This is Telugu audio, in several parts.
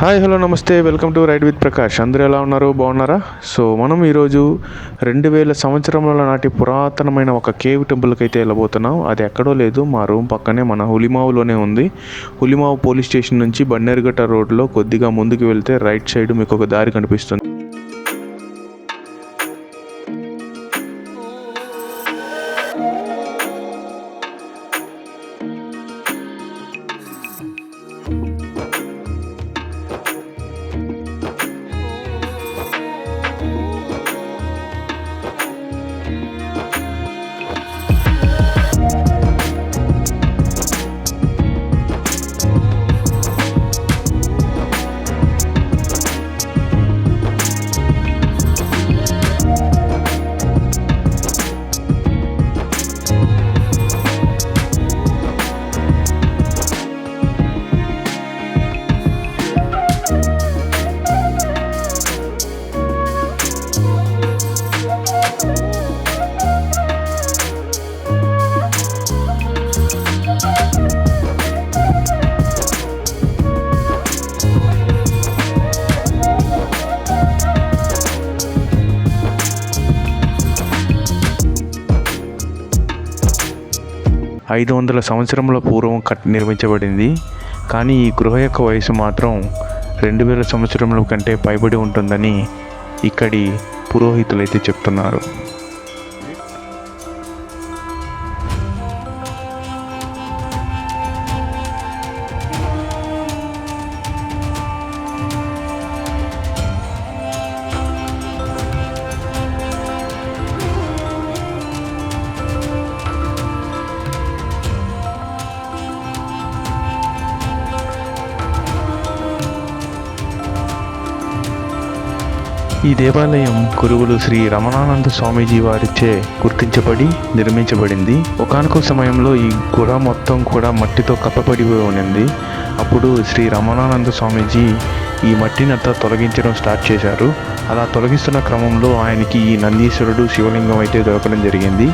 హాయ్ హలో నమస్తే. Welcome to ride with Prakash. అందరూ ఎలా ఉన్నారు? బాగున్నారా? సో మనం ఈరోజు రెండు వేల సంవత్సరముల నాటి పురాతనమైన ఒక కేవ్ టెంపుల్కి అయితే వెళ్ళబోతున్నాం. అది ఎక్కడో లేదు. మా రూమ్ పక్కనే మన హులిమావులోనే ఉంది. హులిమావు పోలీస్ స్టేషన్ నుంచి బండేరుగట్ట రోడ్లో కొద్దిగా ముందుకు వెళ్తే రైట్ సైడ్ మీకు ఒక దారి కనిపిస్తుంది. ఐదు వందల సంవత్సరముల పూర్వం కట్ నిర్మించబడింది. కానీ ఈ గృహ యొక్క వయసు మాత్రం రెండు వేల సంవత్సరముల కంటే పైబడి ఉంటుందని ఇక్కడి పురోహితులైతే చెప్తున్నారు. ఈ దేవాలయం గురువులు శ్రీ రమణానంద స్వామీజీ వారిచే గుర్తించబడి నిర్మించబడింది. ఒకానొక సమయంలో ఈ గుహ మొత్తం కూడా మట్టితో కప్పబడి ఉన్నింది అప్పుడు శ్రీ రమణానంద స్వామీజీ ఈ మట్టినంతా తొలగించడం స్టార్ట్ చేశారు. అలా తొలగిస్తున్న క్రమంలో ఆయనకి ఈ నందీశ్వరుడు శివలింగం అయితే దొరకడం జరిగింది.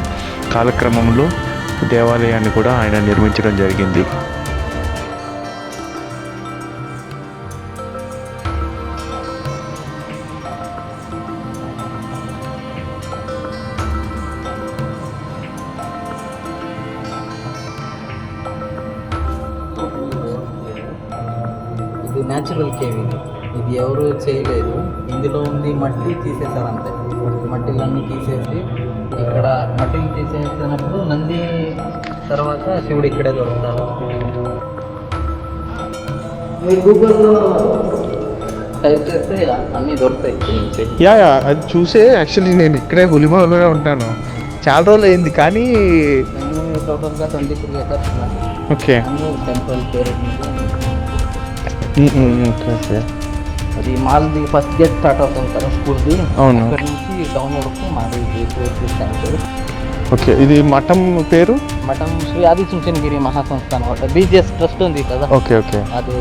కాలక్రమంలో దేవాలయాన్ని కూడా ఆయన నిర్మించడం జరిగింది. ఇది న్యాచురల్ కేవ్ ఇది ఇది ఎవరు చేయలేదు. ఇందులో ఉంది మట్టి తీసేశారు అంతే. మట్టిలన్నీ తీసేసి ఇక్కడ మట్టిని తీసేసినప్పుడు నంది తర్వాత శివుడు ఇక్కడే దొరుకుతారు. మీరు గూగుల్లో టైప్ చేస్తే అన్నీ దొరుకుతాయి. యా యా అది చూసే యాక్చువల్లీ నేను ఇక్కడే హులిమాలోనే ఉంటాను. చాలా రోజులు అయింది కానీ నేను టోటల్గా twenty three acres okay. Temple పేరు ఓకే ఓకే అది మాల్ది ఫస్ట్ గేట్ స్టార్ట్ అవుతుంది కదా స్కూల్ది అవును. అక్కడ నుంచి డౌన్ వరకు మాది ఓకే ఇది మఠం పేరు మఠం శ్రీ ఆది చుంచనగిరి మహాసంస్థ అనమాట బీజేఎస్ ట్రస్ట్ ఉంది కదా ఓకే ఓకే అదే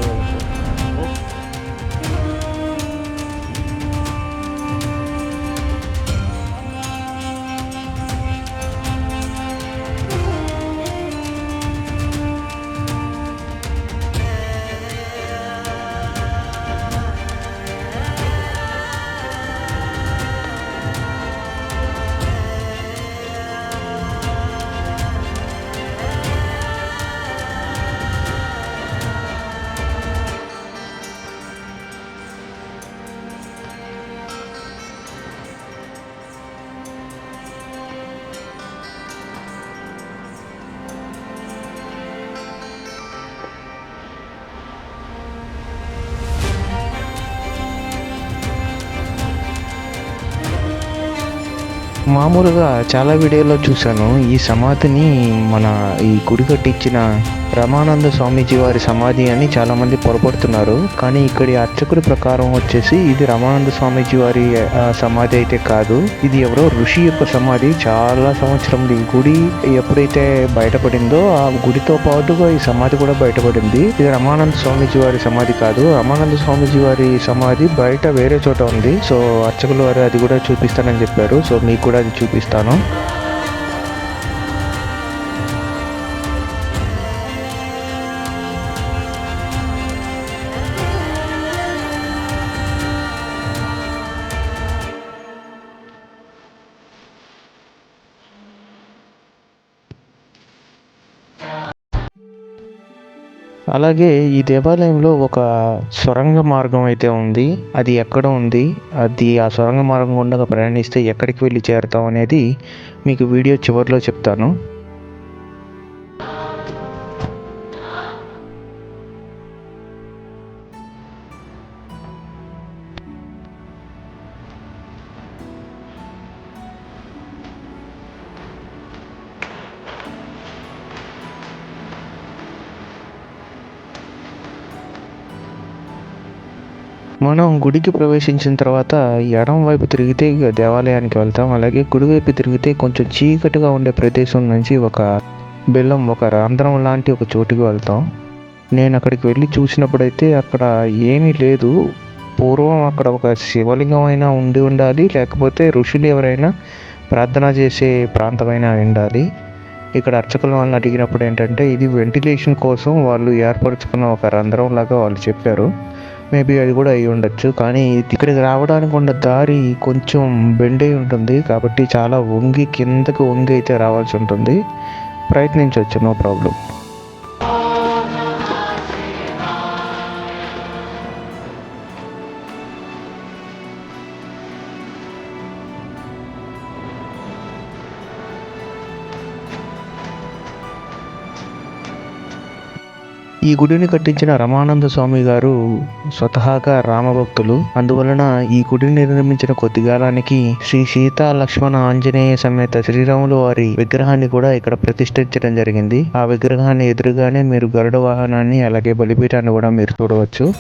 మామూలుగా చాలా వీడియోలో చూశాను. ఈ సమాధిని మన ఈ గుడి కట్టించిన రమానంద స్వామీజీ వారి సమాధి అని చాలామంది పొరపడుతున్నారు. కానీ ఇక్కడి అర్చకుడి ప్రకారం వచ్చేసి ఇది రమానంద స్వామీజీ వారి సమాధి అయితే కాదు. ఇది ఎవరో ఋషి యొక్క సమాధి. చాలా సంవత్సరం ఈ గుడి ఎప్పుడైతే బయటపడిందో ఆ గుడితో పాటుగా ఈ సమాధి కూడా బయటపడింది. ఇది రమానంద స్వామీజీ వారి సమాధి కాదు. రమానంద స్వామీజీ వారి సమాధి బయట వేరే చోట ఉంది. సో అర్చకులు వారు అది కూడా చూపిస్తానని చెప్పారు. సో మీకు కూడా అది చూపిస్తాను. అలాగే ఈ దేవాలయంలో ఒక సొరంగ మార్గం అయితే ఉంది. అది ఎక్కడ ఉంది? అది ఆ సొరంగ మార్గం గుండా ప్రయాణిస్తే ఎక్కడికి వెళ్ళి చేరుతాం అనేది మీకు వీడియో చివరిలో చెప్తాను. మనం గుడికి ప్రవేశించిన తర్వాత ఎడం వైపు తిరిగితే ఇక దేవాలయానికి వెళ్తాం. అలాగే కుడి వైపు తిరిగితే కొంచెం చీకటిగా ఉండే ప్రదేశం నుంచి ఒక బెల్లం ఒక రంధ్రం లాంటి ఒక చోటుకి వెళ్తాం. నేను అక్కడికి వెళ్ళి చూసినప్పుడైతే అక్కడ ఏమీ లేదు. పూర్వం అక్కడ ఒక శివలింగం అయినా ఉండి ఉండాలి లేకపోతే ఋషులు ఎవరైనా ప్రార్థన చేసే ప్రాంతమైనా ఉండాలి. ఇక్కడ అర్చకుల వాళ్ళని అడిగినప్పుడు ఏంటంటే ఇది వెంటిలేషన్ కోసం వాళ్ళు ఏర్పరచుకున్న ఒక రంధ్రం లాగా వాళ్ళు చెప్పారు. మేబీ అది కూడా అయి ఉండొచ్చు. కానీ ఇక్కడికి రావడానికి ఉన్న దారి కొంచెం బెండ్ అయి ఉంటుంది. కాబట్టి చాలా వంగి కిందకి వంగి అయితే రావాల్సి ఉంటుంది. ప్రయత్నించవచ్చు నో ప్రాబ్లం ఈ గుడిని కట్టించిన రమానంద స్వామి గారు స్వతహాగా రామభక్తులు. అందువలన ఈ గుడిని నిర్మించిన కొద్ది కాలానికి శ్రీ సీతా లక్ష్మణ ఆంజనేయ సమేత శ్రీరాములు వారి విగ్రహాన్ని కూడా ఇక్కడ ప్రతిష్ఠించడం జరిగింది. ఆ విగ్రహాన్ని ఎదురుగానే మీరు గరుడ వాహనాన్ని అలాగే బలిపీఠాన్ని కూడా మీరు చూడవచ్చు.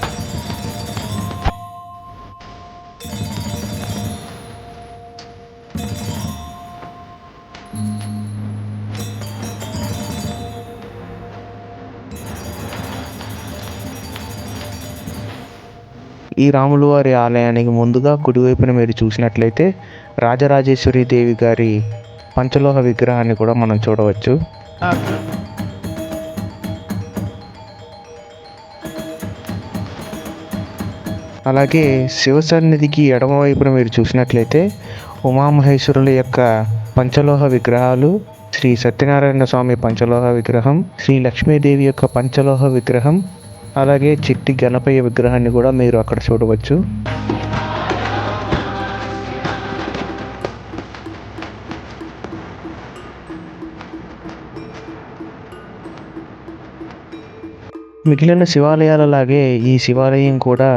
ఈ రాములు వారి ఆలయానికి ముందుగా కుడివైపున మీరు చూసినట్లయితే రాజరాజేశ్వరి దేవి గారి పంచలోహ విగ్రహాన్ని కూడా మనం చూడవచ్చు. అలాగే శివసన్నిధికి ఎడమవైపున మీరు చూసినట్లయితే ఉమామహేశ్వరుల యొక్క పంచలోహ విగ్రహాలు శ్రీ సత్యనారాయణ స్వామి పంచలోహ విగ్రహం శ్రీ లక్ష్మీదేవి యొక్క పంచలోహ విగ్రహం అలాగే చిట్టి గణపయ్య విగ్రహాన్ని కూడా మీరు అక్కడ చూడవచ్చు. మిగిలిన శివాలయాలలాగే ఈ శివాలయం కూడా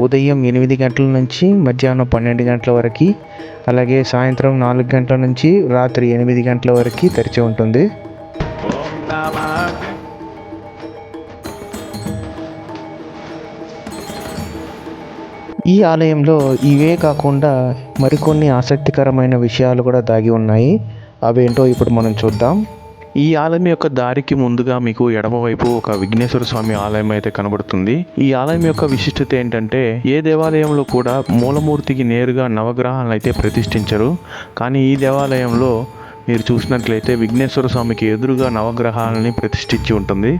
ఉదయం ఎనిమిది గంటల నుంచి మధ్యాహ్నం పన్నెండు గంటల వరకు అలాగే సాయంత్రం నాలుగు గంటల నుంచి రాత్రి ఎనిమిది గంటల వరకు తెరిచి ఉంటుంది. ఈ ఆలయంలో ఇవే కాకుండా మరికొన్ని ఆసక్తికరమైన విషయాలు కూడా దాగి ఉన్నాయి. అవేంటో ఇప్పుడు మనం చూద్దాం. ఈ ఆలయం యొక్క దారికి ముందుగా మీకు ఎడమవైపు ఒక విఘ్నేశ్వర స్వామి ఆలయం అయితే కనబడుతుంది. ఈ ఆలయం యొక్క విశిష్టత ఏంటంటే ఏ దేవాలయంలో కూడా మూలమూర్తికి నేరుగా నవగ్రహాలను అయితే ప్రతిష్ఠించరు. కానీ ఈ దేవాలయంలో మీరు చూసినట్లయితే విఘ్నేశ్వర స్వామికి ఎదురుగా నవగ్రహాలని ప్రతిష్ఠించి ఉంటుంది.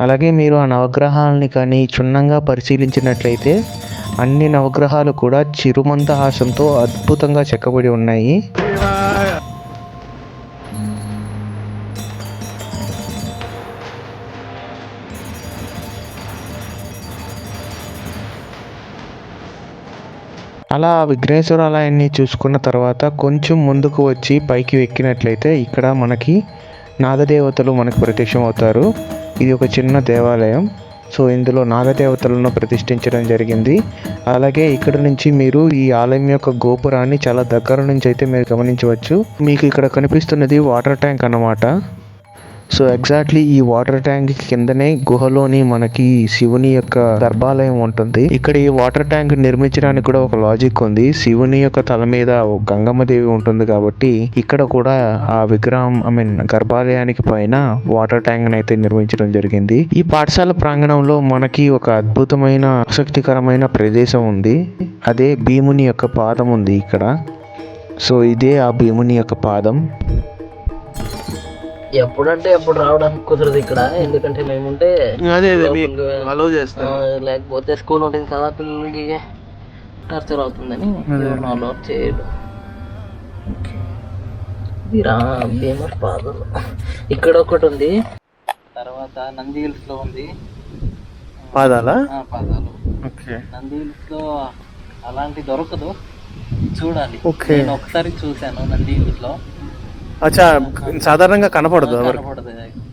అలాగే మీరు ఆ నవగ్రహాలని కానీ క్షుణ్ణంగా పరిశీలించినట్లయితే అన్ని నవగ్రహాలు కూడా చిరుమందహాసంతో అద్భుతంగా చెక్కబడి ఉన్నాయి. అలా ఆ ఆలయాన్ని చూసుకున్న తర్వాత కొంచెం ముందుకు వచ్చి పైకి ఎక్కినట్లయితే ఇక్కడ మనకి నాగదేవతలు మనకు ప్రత్యక్షం అవుతారు ఇది ఒక చిన్న దేవాలయం. సో ఇందులో నాగదేవతలను ప్రతిష్ఠించడం జరిగింది. అలాగే ఇక్కడ నుంచి మీరు ఈ ఆలయం యొక్క గోపురాన్ని చాలా దగ్గర నుంచి అయితే మీరు గమనించవచ్చు. మీకు ఇక్కడ కనిపిస్తున్నది వాటర్ ట్యాంక్ అన్నమాట. సో ఎగ్జాక్ట్లీ ఈ వాటర్ ట్యాంక్ కిందనే గుహలోని మనకి శివుని యొక్క గర్భాలయం ఉంటుంది. ఇక్కడ ఈ వాటర్ ట్యాంక్ నిర్మించడానికి కూడా ఒక లాజిక్ ఉంది. శివుని యొక్క తల మీద గంగమ్మ దేవి ఉంటుంది కాబట్టి ఇక్కడ కూడా ఆ విగ్రహం ఐ మీన్ గర్భాలయానికి పైన వాటర్ ట్యాంక్ అయితే నిర్మించడం జరిగింది. ఈ పాఠశాల ప్రాంగణంలో మనకి ఒక అద్భుతమైన ఆసక్తికరమైన ప్రదేశం ఉంది. అదే భీముని యొక్క పాదం ఉంది ఇక్కడ. సో ఇదే ఆ భీముని యొక్క పాదం. ఎప్పుడంటే ఎప్పుడు రావడానికి కుదరదు ఇక్కడ. ఎందుకంటే మేముంటే అదే అలో ఆ, లేకపోతే స్కూల్ ఉంటుంది కదా పిల్లలకి టార్చర్ అవుతుందని అలౌట్ చేయడు రా ఇక్కడ ఒకటి ఉంది. తర్వాత నంది హిల్స్లో ఉంది. పాదాలా? ఆ, పాదాలు. ఓకే. నంది హిల్స్లో అలాంటి దొరకదు. చూడాలి. నేను ఒకసారి చూశాను నంది హిల్స్లో. అచ్చా సాధారణంగా కనపడదు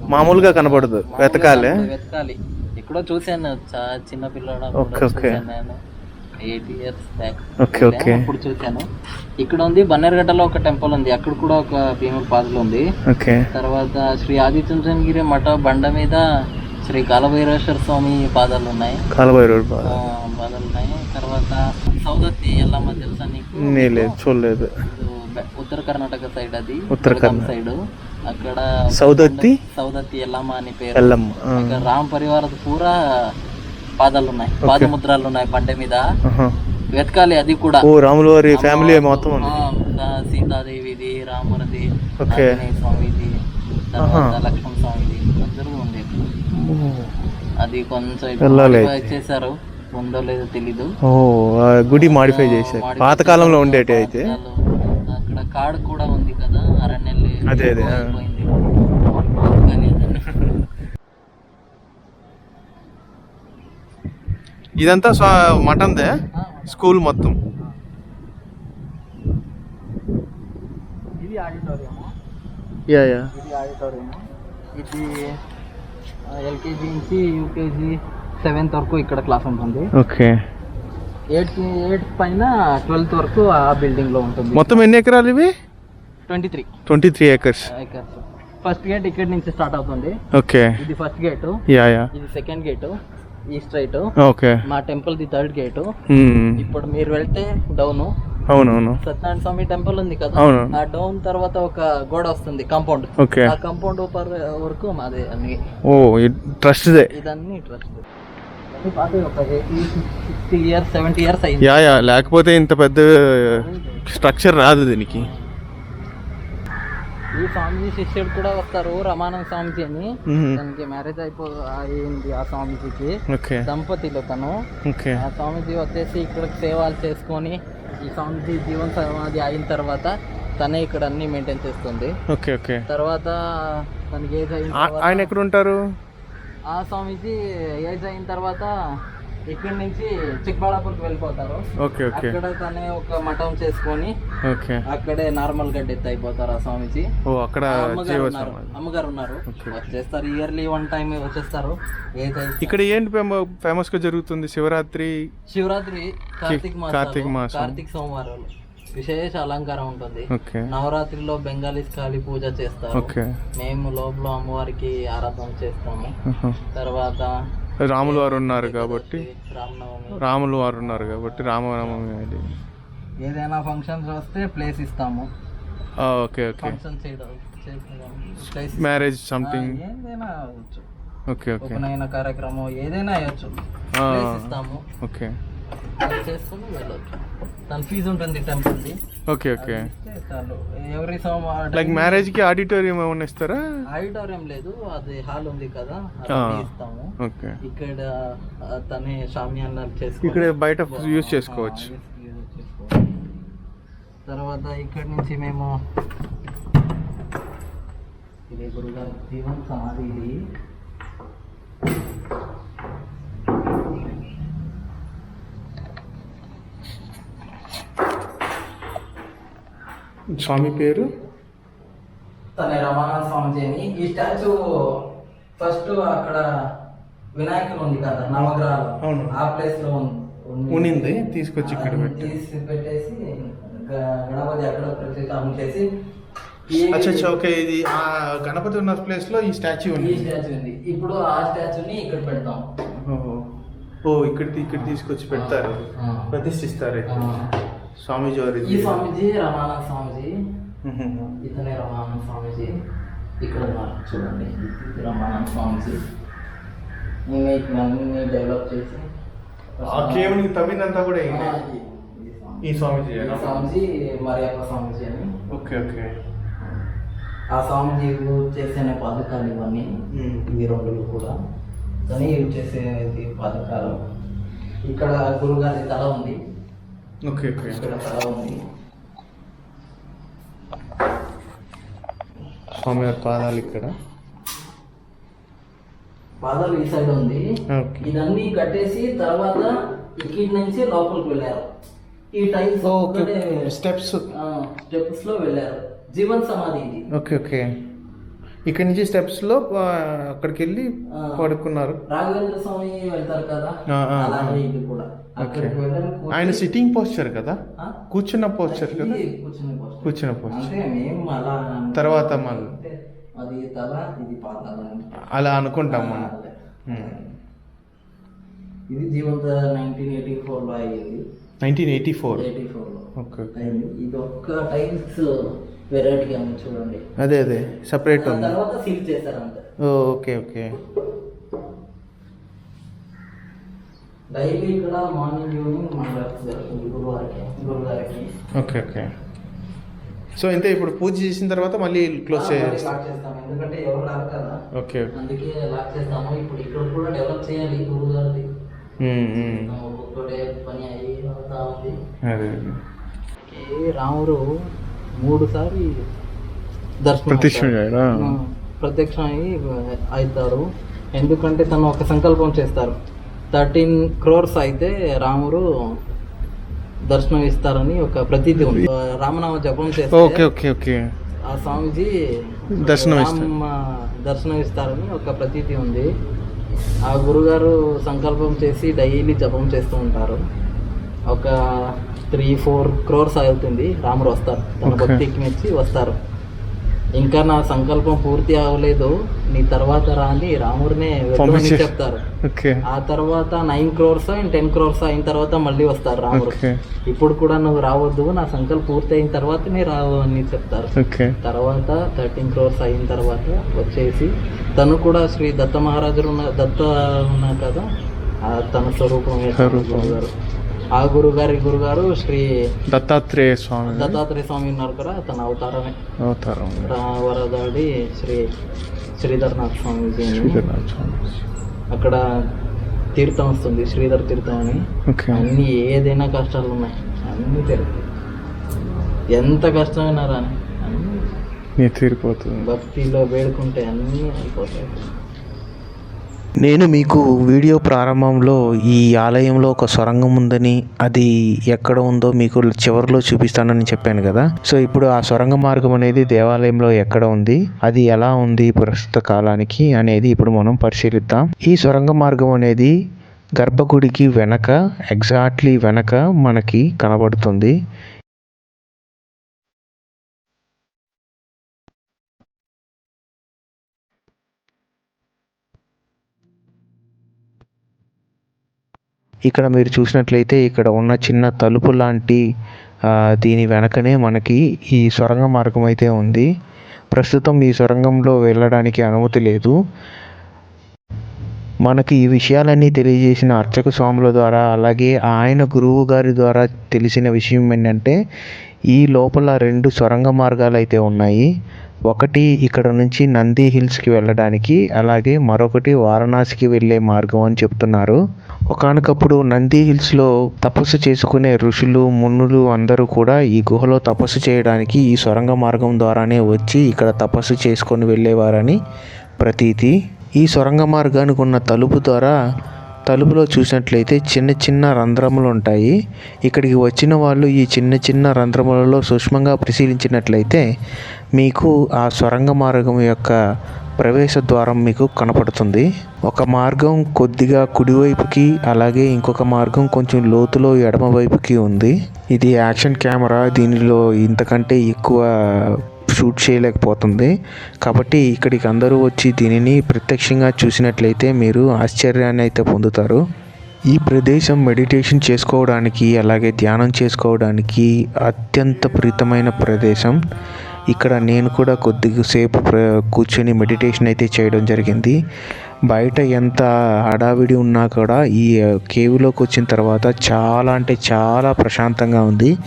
మామూలుగా కనపడదు వెతకాలే. వెతకాలి. ఎక్కడో చూశాను చిన్న పిల్లడు eight years back Okay, okay. అప్పుడు చూశాను. ఇక్కడ ఉంది బన్నేరుగడ్డలో ఒక టెంపుల్ ఉంది. అక్కడ కూడా ఒక భీముల పాదులు ఉంది. ఓకే. తర్వాత శ్రీ ఆదిత్యంగిరి మఠ బండ మీద శ్రీ కాలభైరేశ్వర స్వామి పాదాలు ఉన్నాయి. కాలభైరవుడు ఆ, పాదాలు ఉన్నాయి. తర్వాత సౌదత్తి ఎల్లమ్మ తెలుసా నీకు? చూడలేదు. ఉత్తర కర్ణాటక సైడ్ అది ఉత్తర కర్ణాటక. సైడ్. అక్కడ సౌదత్తి? సౌదత్తి ఎల్లమ్మ అని పేరు. ఎల్లమ్మ రామ్ పరివార పూరా పాదాలు ఉన్నాయి. పాదముద్రాలు ఉన్నాయి బండ మీద. వెతకాలి అది కూడా. ఓ రాముల వారి ఫ్యామిలీ మొత్తం సీతాదేవిది. ఆంజనేయ స్వామిది లక్ష్మణ స్వామిది అందరూ ఉంది అది కొంచెం చేశారు. ఉందో లేదో తెలీదు. గుడి మాడిఫై చేశారు. పాతకాలంలో ఉండేటి అయితే. కాడు కూడా ఉంది కదా అరణ్యల్లి అదే, అదే, ఇదంతా మటన్దే? స్కూల్ మొత్తం. ఇది ఆడిటోరియం. Yeah yeah. ఇది ఆడిటోరియం. ఇది ఎల్కేజీ నుంచి యూకేజీ సెవెంత్ వరకు ఇక్కడ క్లాస్ ఉంటుంది. ఓకే. ఎయిత్ ఎయిత్ పైన ట్వెల్త్ వరకు ఆ బిల్డింగ్లో ఉంటుంది. మొత్తం ఎన్ని ఎకరాలు ఇవి? Twenty three twenty three acres first gate ఇక్కడ నుంచి స్టార్ట్ అవుతుంది. ఓకే. ఇది ఫస్ట్ గేట్. Yeah yeah. ఇది సెకండ్ గేట్. ఈ స్ట్రైట్. ఓకే. మా టెంపుల్ ది థర్డ్ గేట్. ఇప్పుడు మీరు వెళ్తే డౌన్. అవునవును. సత్యనారాయణ స్వామి టెంపుల్ ఉంది కదా. అవును. ఆ డౌన్ తర్వాత ఒక గోడ వస్తుంది కాంపౌండ్. ఓకే. ఆ కాంపౌండ్ వరకు మాదే అన్ని. ఓ ట్రస్ట్దే. ఇదన్నీ ట్రస్ట్ యా యా లేకపోతే ఇంత పెద్ద స్ట్రక్చర్ రాదు దీనికి. ఈ స్వామి శిష్యుడు కూడా వస్తారు రమానంద స్వామిజీ అని. తనకి మ్యారేజ్ అయిపో అయింది ఆ స్వామిజీకి. దంపతిలో తను. ఆ స్వామిజీ వచ్చేసి ఇక్కడ సేవలు చేసుకొని ఈ స్వామిజీ జీవన సమాధి అయిన తర్వాత తనే ఇక్కడ అన్ని మెయింటైన్ చేస్తుంది. Okay okay. తర్వాత తనకి ఏజ్ అయిన ఆయన ఎక్కడ ఉంటారు? ఆ స్వామిజీ ఏజ్ అయిన తర్వాత ఇక్కడి నుంచి చిక్కబళ్ళాపూర్కి వెళ్ళిపోతారు. Okay okay. అక్కడ తనే ఒక మఠం చేసుకొని ఓకే. అక్కడే నార్మల్గా డెత్ అయిపోతారు ఆ స్వామిజీ ఓ అక్కడ అమ్మగారు ఉన్నారు. అమ్మగారు. వచ్చేస్తారు ఇయర్లీ వన్ టైం వచ్చేస్తారు. ఇక్కడ ఏంటి ఫేమస్గా జరుగుతుంది శివరాత్రి? శివరాత్రి కార్తీక మాసం కార్తీక మాసం. కార్తీక సోమవారాలు. విశేష అలంకారం ఉంటుంది. నవరాత్రిలో బెంగాలీస్ కాళీ పూజ చేస్తారు. మేము లోపల అమ్మవారికి ఆరాధన చేస్తాము. తర్వాత రాములు వారు ఉన్నారు కాబట్టి రాములు వారు ఉన్నారు కాబట్టి రామనవమి ఏదైనా ఫంక్షన్స్ వస్తే ప్లేస్ ఇస్తాము. Okay okay. Marriage something. Okay okay. కార్యక్రమం ఏదైనా అయ్యొచ్చు. ఇస్తాము. ఓకే. చేసుకుని వెళ్ళొచ్చు. దాని ఫీజు ఉంటుంది టెంపుల్ది ఓకే ఓకే. ఎవరి సోమవారం లైక్ మ్యారేజ్కి ఆడిటోరియం ఏమైనా ఇస్తారా? ఆడిటోరియం లేదు అది హాల్ ఉంది కదా ఇస్తాము. ఓకే. ఇక్కడ తనే షామియానాలు చేసుకో ఇక్కడ బయట యూజ్ చేసుకోవచ్చు. తర్వాత ఇక్కడ నుంచి మేము ఇది గురుగారి జీవన సమాధి స్వామి పేరు తన రమానంద స్వామిజీ అని ఈ స్టాచ్యూ ఫస్ట్ అక్కడ వినాయకుడు ఉంది కదా నవగ్రహాలు అవును. ఆ ప్లేస్లో. ఉనింది తీసుకొచ్చి ఇక్కడ తీసి పెట్టేసి గణపతి అక్కడ ప్రతిష్టాపన చేసి ఈ- అచ్చా ఓకే ఇది ఆ గణపతి ఉన్న ప్లేస్లో ఈ స్టాచ్యూ ఈ ఉంది స్టాచ్యూ ఉంది ఇప్పుడు ఆ స్టాచ్యూని ఇక్కడ పెడతాం ఓహో. ఓ ఇక్కడ ఇక్కడ తీసుకొచ్చి పెడతారు. ప్రతిష్ఠిస్తారు. స్వామీజీ వారి ఈ స్వామీజీ రమానంద స్వామీజీ. ఇతనే రమానంద స్వామీజీ. ఇక్కడ ఉన్నారు చూడండి. రమానంద స్వామీజీ. నేను ఇవన్నీ డెవలప్ చేసి ఆ కేవ్ని తవ్విందంతా కూడా. ఈ- ఈ స్వామీజీ. ఈ స్వామీజీ ఈ స్వామీజీ మరియప్ప స్వామీజీ అని. Okay okay. ఆ స్వామీజీ చేసిన పథకాలు ఇవన్నీ. ఇవి రెండు కూడా. తనే యూజ్ చేసేది పథకాలు. ఇక్కడ గురుగారి తల ఉంది. Okay okay. ఇక్కడ తల ఉంది స్వామివారి పాదాలు ఇక్కడ. పాదాలు ఈ సైడ్ ఉంది. ఓకే. ఇదన్నీ కట్టేసి తర్వాత ఇక్కడి నుంచి లోపలికి వెళ్ళారు. ఈ టైల్స్ ఓకే. స్టెప్స్ స్టెప్స్లో వెళ్ళారు. జీవన్ సమాధి ఇది. Okay okay. ఇక్కడ నుంచి స్టెప్స్లో అక్కడికి వెళ్ళి. పడుకున్నారు రాఘవేంద్ర స్వామి వెళ్తారు కదా ఆ, ఆ, ఆ. అలాగే ఇది కూడా అక్కడికి వెళ్ళారు కూర్చొని- ఆయన సిట్టింగ్ పోస్చర్ కదా? కూర్చున్న పోస్చర్ కదా. కూర్చున్న పోస్చర్. తర్వాత మళ్ళీ. అలా అనుకుంటాం మనం. ఇది జీవంత నైన్టీన్ ఎయిటీ ఫోర్లో అయ్యింది నైన్టీన్ ఎయిటీ ఫోర్ ఎయిటీ ఫోర్లో ఓకే ఇది ఒక్క టైల్స్ వెరైటీగా ఉంది చూడండి. అదే అదే. సపరేట్ ఉంది. తర్వాత సీల్ చేశారు అంతే ఓ, ఓకే ఓకే. డైలీ ఇక్కడ మార్నింగ్ ఈవినింగ్ మాట్లాడుతుంది గురువారికి గురుగారికి ఓకే ఓకే. సో ఇంతే ఇప్పుడు పూజ చేసిన తర్వాత మళ్ళీ క్లోజ్ ఆ, మళ్ళీ చేస్తాం లాక్ చేస్తాము. ఎందుకంటే ఎవరు రారు కదా. ఓకే అందుకే లాక్ చేస్తాము. ఇప్పుడు ఇక్కడ కూడా డెవలప్ చేయాలి గురువు గారిది ఉమ్, ఉమ్. ఒక్కొక్కటే పని అయ్యి అవుతా ఉంది. అదే. ఈ రాముడు మూడు సారి దర్శనం ప్రత్యక్షం అయ్యి అవుతాడు. ఎందుకంటే తను ఒక సంకల్పం చేస్తారు. థర్టీన్ క్రోర్స్ అయితే రాముడు దర్శనం ఇస్తారని ఒక ప్రతీతి ఉంది. రామనామ జపం చేస్తే ఆ స్వామిజీ దర్శనం దర్శనం ఇస్తారని ఒక ప్రతీతి ఉంది. ఆ గురుగారు సంకల్పం చేసి డైలీ జపం చేస్తూ ఉంటారు. ఒక త్రీ ఫోర్ క్రోర్స్ అవుతుంది రాముడు వస్తారు తన. భక్తికి మెచ్చి వస్తారు. ఇంకా నా సంకల్పం పూర్తి అవ్వలేదు. నీ తర్వాత రాని రాముడినే వెళ్ళమని చెప్తారు. ఆ తర్వాత nine crores and ten crores అయిన తర్వాత మళ్ళీ వస్తారు రాముడు. ఇప్పుడు కూడా నువ్వు రావద్దు. నా సంకల్పం పూర్తి అయిన తర్వాతనే రావు అని చెప్తారు. తర్వాత థర్టీన్ క్రోర్స్ అయిన తర్వాత వచ్చేసి తను కూడా శ్రీ దత్త మహారాజులు ఉన్న దత్త ఉన్నారు కదా తన స్వరూపం. ఆ గురుగారి గురుగారు శ్రీ దత్తాత్రేయ స్వామి. దత్తాత్రేయ స్వామి ఉన్నారు కదా తన అవతారమే. అవతారం. వరదాడి శ్రీ శ్రీధర్నాథ్ స్వామి. అక్కడ తీర్థం వస్తుంది శ్రీధర్ తీర్థం అని. అన్ని ఏదైనా కష్టాలు ఉన్నాయి. అన్ని తీరుతాయి ఎంత కష్టమైనా రాని అన్ని తీరిపోతుంది. భక్తిలో వేడుకుంటే అన్నీ అయిపోతాయి. నేను మీకు వీడియో ప్రారంభంలో ఈ ఆలయంలో ఒక సొరంగం ఉందని అది ఎక్కడ ఉందో మీకు చివరిలో చూపిస్తానని చెప్పాను కదా. సో ఇప్పుడు ఆ సొరంగ మార్గం అనేది దేవాలయంలో ఎక్కడ ఉంది అది ఎలా ఉంది ప్రస్తుత కాలానికి అనేది ఇప్పుడు మనం పరిశీలిద్దాం. ఈ సొరంగ మార్గం అనేది గర్భగుడికి వెనక ఎగ్జాక్ట్లీ వెనక మనకి కనబడుతుంది. ఇక్కడ మీరు చూసినట్లయితే ఇక్కడ ఉన్న చిన్న తలుపు లాంటి దీని వెనకనే మనకి ఈ సొరంగ మార్గం అయితే ఉంది. ప్రస్తుతం ఈ సొరంగంలో వెళ్ళడానికి అనుమతి లేదు. మనకి ఈ విషయాలన్నీ తెలియజేసిన అర్చక స్వాముల ద్వారా అలాగే ఆయన గురువు గారి ద్వారా తెలిసిన విషయం ఏంటంటే ఈ లోపల రెండు సొరంగ మార్గాలు అయితే ఉన్నాయి. ఒకటి ఇక్కడ నుంచి నంది హిల్స్కి వెళ్ళడానికి అలాగే మరొకటి వారణాసికి వెళ్ళే మార్గం అని చెప్తున్నారు. ఒకనకప్పుడు నంది హిల్స్లో తపస్సు చేసుకునే ఋషులు మునులు అందరూ కూడా ఈ గుహలో తపస్సు చేయడానికి ఈ సొరంగ మార్గం ద్వారానే వచ్చి ఇక్కడ తపస్సు చేసుకొని వెళ్ళేవారని ప్రతీతి. ఈ సొరంగ మార్గానికి ఉన్న తలుపు ద్వారా తలుపులో చూసినట్లయితే చిన్న చిన్న రంధ్రములు ఉంటాయి. ఇక్కడికి వచ్చిన వాళ్ళు ఈ చిన్న చిన్న రంధ్రములలో సూక్ష్మంగా పరిశీలించినట్లయితే మీకు ఆ సొరంగ మార్గం యొక్క ప్రవేశ ద్వారం మీకు కనపడుతుంది. ఒక మార్గం కొద్దిగా కుడివైపుకి అలాగే ఇంకొక మార్గం కొంచెం లోతులో ఎడమ వైపుకి ఉంది. ఇది యాక్షన్ కెమెరా. దీనిలో ఇంతకంటే ఎక్కువ షూట్ చేయలేకపోతుంది. కాబట్టి ఇక్కడికి అందరూ వచ్చి దీనిని ప్రత్యక్షంగా చూసినట్లయితే మీరు ఆశ్చర్యాన్ని అయితే పొందుతారు. ఈ ప్రదేశం మెడిటేషన్ చేసుకోవడానికి అలాగే ధ్యానం చేసుకోవడానికి అత్యంత ప్రీతమైన ప్రదేశం. ఇక్కడ నేను కూడా కొద్దిసేపు కూర్చొని మెడిటేషన్ అయితే చేయడం జరిగింది. బయట ఎంత హడావిడి ఉన్నా కూడా ఈ కేవ్లోకి వచ్చిన తర్వాత చాలా అంటే చాలా ప్రశాంతంగా ఉంది.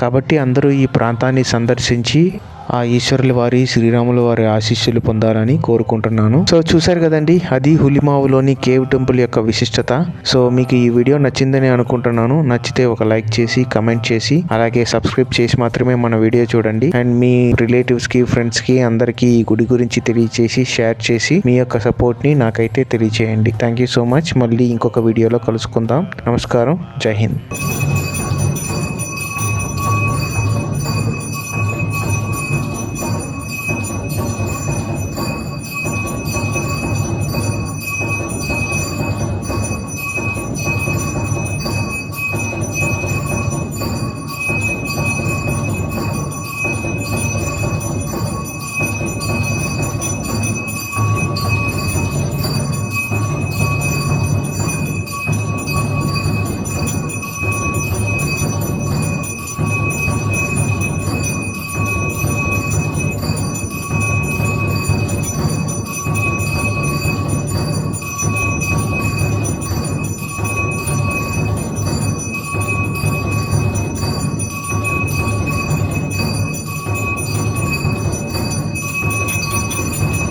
కాబట్టి అందరూ ఈ ప్రాంతాన్ని సందర్శించి ఆ ఈశ్వరుల వారి శ్రీరాముల వారి ఆశీస్సులు పొందాలని కోరుకుంటున్నాను. సో చూసారు కదండి అది హులిమావులోని కేవ్ టెంపుల్ యొక్క విశిష్టత. సో మీకు ఈ వీడియో నచ్చిందని అనుకుంటున్నాను. నచ్చితే ఒక లైక్ చేసి కమెంట్ చేసి అలాగే సబ్స్క్రైబ్ చేసి మాత్రమే మన వీడియో చూడండి. అండ్ మీ రిలేటివ్స్కి ఫ్రెండ్స్కి అందరికీ ఈ గుడి గురించి తెలియచేసి షేర్ చేసి మీ యొక్క సపోర్ట్ని నాకైతే తెలియచేయండి. Thank you so much. మళ్ళీ ఇంకొక వీడియోలో కలుసుకుందాం. నమస్కారం. జై హింద్.